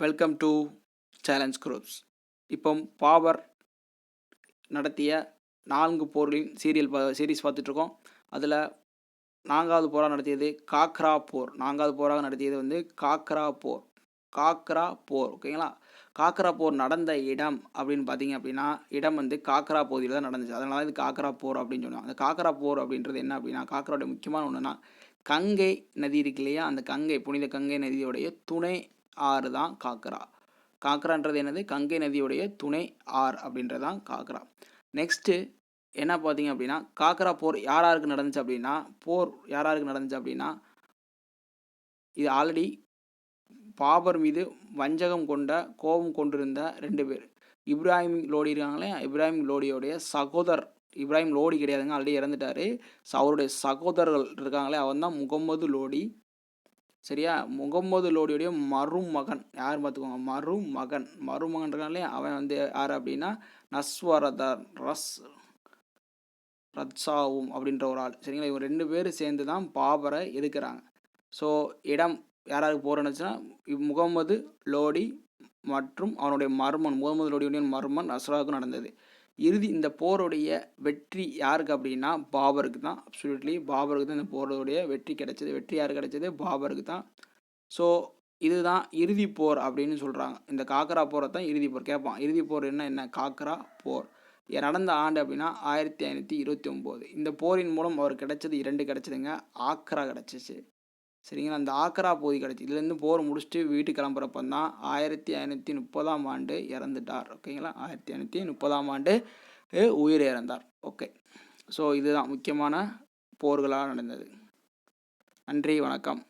Welcome to challenge groups இப்போ பாவர் நடத்திய நான்கு போர்களின் சீரியல் சீரீஸ் பார்த்துட்ருக்கோம். அதில் நான்காவது போராக நடத்தியது காக்ரா போர். நான்காவது போராக நடத்தியது வந்து காக்ரா போர். காக்ரா போர் ஓகேங்களா காக்ரா போர் நடந்த இடம் அப்படின்னு பார்த்தீங்க அப்படின்னா இடம் வந்து காக்ரா பகுதியில் தான் நடந்துச்சு. அதனால இது காக்ரா போர் அப்படின்னு சொன்னாங்க அந்த காக்ரா போர் அப்படின்றது என்ன அப்படின்னா காக்ராவுடைய முக்கியமான ஒன்றுனா கங்கை நதி இருக்கு இல்லையா? அந்த கங்கை புனித கங்கை நதியோடைய துணை ஆறு தான் காக்ரா காக்ரான்றது என்னது? கங்கை நதியுடைய துணை ஆறு அப்படின்றது தான் காக்ரா நெக்ஸ்ட்டு என்ன பார்த்தீங்க அப்படின்னா காக்ரா போர் யார் யாருக்கு நடந்துச்சு அப்படின்னா போர் யார் யாருக்கு நடந்துச்சு அப்படின்னா இது ஆல்ரெடி பாபர் மீது வஞ்சகம் கொண்ட கோபம் கொண்டிருந்த ரெண்டு பேர். இப்ராஹிம் லோடி இருக்காங்களே இப்ராஹிம் லோடியோடைய சகோதரர். இப்ராஹிம் லோடி கிடையாதுங்க ஆல்ரெடி இறந்துட்டாரு. அவருடைய சகோதரர்கள் இருக்காங்களே அவன் தான் முகம்மது லோடி. சரியா? முகம்மது லோடியுடைய மருமகன். யார் பார்த்துக்கோங்க மருமகன். மருமகன் இருக்காங்களே அவன் வந்து யார் அப்படின்னா நஸ்வரதர் ரஸ் ரத்சாவும் அப்படின்ற ஒரு ஆள். சரிங்களா? இவங்க ரெண்டு பேரும் சேர்ந்து தான் பாபரை எதுக்குறாங்க? ஸோ இடம் யாராவது போகிறனுச்சுன்னா முகமது லோடி மற்றும் அவனுடைய மர்மன் முகமது லோடியுடைய மர்மன் நஸ்ராவுக்கும் நடந்தது. இறுதி இந்த போருடைய வெற்றி யாருக்கு அப்படின்னா பாபருக்கு தான். அப்சுலூட்லி பாபருக்கு தான் இந்த போருடைய வெற்றி கிடைச்சது. வெற்றி யார் கிடைச்சது? பாபருக்கு தான். ஸோ இதுதான் இறுதி போர் அப்படின்னு சொல்கிறாங்க இந்த காக்கரா போரை தான் இறுதி போர் கேட்பான். இறுதி போர் என்ன? என்ன? காக்கரா போர். நடந்த ஆண்டு அப்படின்னா ஆயிரத்தி ஐநூற்றி இருபத்தி ஒம்பது இந்த போரின் மூலம் அவர் கிடைச்சது இரண்டு கிடைச்சதுங்க. ஆக்ரா கிடச்சிச்சு. சரிங்களா? அந்த ஆக்ரா பகுதி கிடச்சி இதுலேருந்து போர் முடிச்சுட்டு வீட்டுக்கு கிளம்புறப்ப தான் ஆயிரத்தி ஐநூற்றி முப்பதாம் ஆண்டு இறந்துட்டார். ஓகேங்களா? ஆயிரத்தி ஐநூற்றி முப்பதாம் ஆண்டு உயிர் இறந்தார் ஓகே. ஸோ இதுதான் முக்கியமான போர்களாக நடந்தது. நன்றி வணக்கம்.